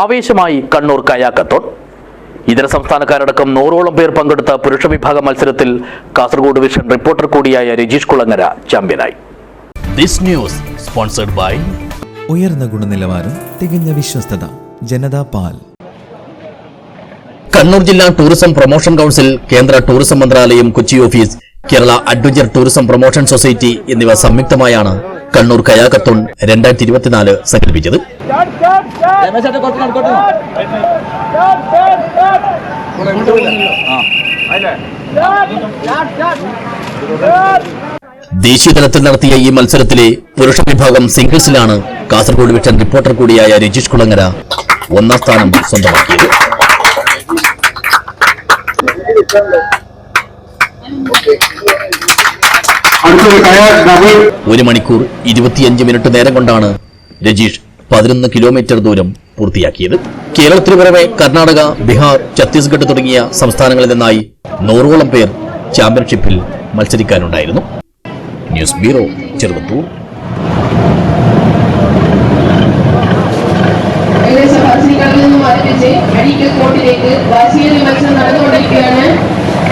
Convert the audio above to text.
ആവേശമായി കണ്ണൂർ കയാക്കത്തോൺ ഇതര സംസ്ഥാനക്കാരടക്കം നൂറോളം പേർ പങ്കെടുത്ത പുരുഷ വിഭാഗ മത്സരത്തിൽ കാസർഗോഡ് വിഷൻ റിപ്പോർട്ടർ കൂടിയായ Rajeesh Kulangara ചാമ്പ്യനായി. This news sponsored by ഉയർന്ന ഗുണനിലവാരം തികഞ്ഞ വിശ്വസ്തത ജനതാ പാൽ. കണ്ണൂർ ജില്ലാ ടൂറിസം പ്രൊമോഷൻ കൌൺസിൽ കേന്ദ്ര ടൂറിസം മന്ത്രാലയം Kochi office Kerala adventure tourism promotion society എന്നിവ സംയുക്തമായാണ് കണ്ണൂർ കയാകത്തോൺ രണ്ടായിരത്തി ഇരുപത്തിനാല് സംഘടിപ്പിച്ചത്. ദേശീയതലത്തിൽ നടത്തിയ ഈ മത്സരത്തിലെ പുരുഷ വിഭാഗം സിംഗിൾസിലാണ് കാസർഗോഡ് വിഷൻ റിപ്പോർട്ടർ കൂടിയായ രജീഷ് കുളങ്ങര ഒന്നാം സ്ഥാനം സ്വന്തമാക്കിയത്. ഡബിൾ ഒരു മണിക്കൂർ ഇരുപത്തിയഞ്ച് മിനിറ്റ് നേരം കൊണ്ടാണ് രജീഷ് പതിനൊന്ന് കിലോമീറ്റർ ദൂരം പൂർത്തിയാക്കിയത്. കേരളത്തിന് പുറമെ കർണാടക ബീഹാർ ഛത്തീസ്ഗഡ് തുടങ്ങിയ സംസ്ഥാനങ്ങളിൽ നിന്നായി നൂറോളം പേർ ചാമ്പ്യൻഷിപ്പിൽ മത്സരിക്കാനുണ്ടായിരുന്നു. News bureau Cheruvathur. കളിൽ മെഡിക്കൽ നടന്നുകൊണ്ടിരിക്കുകയാണ്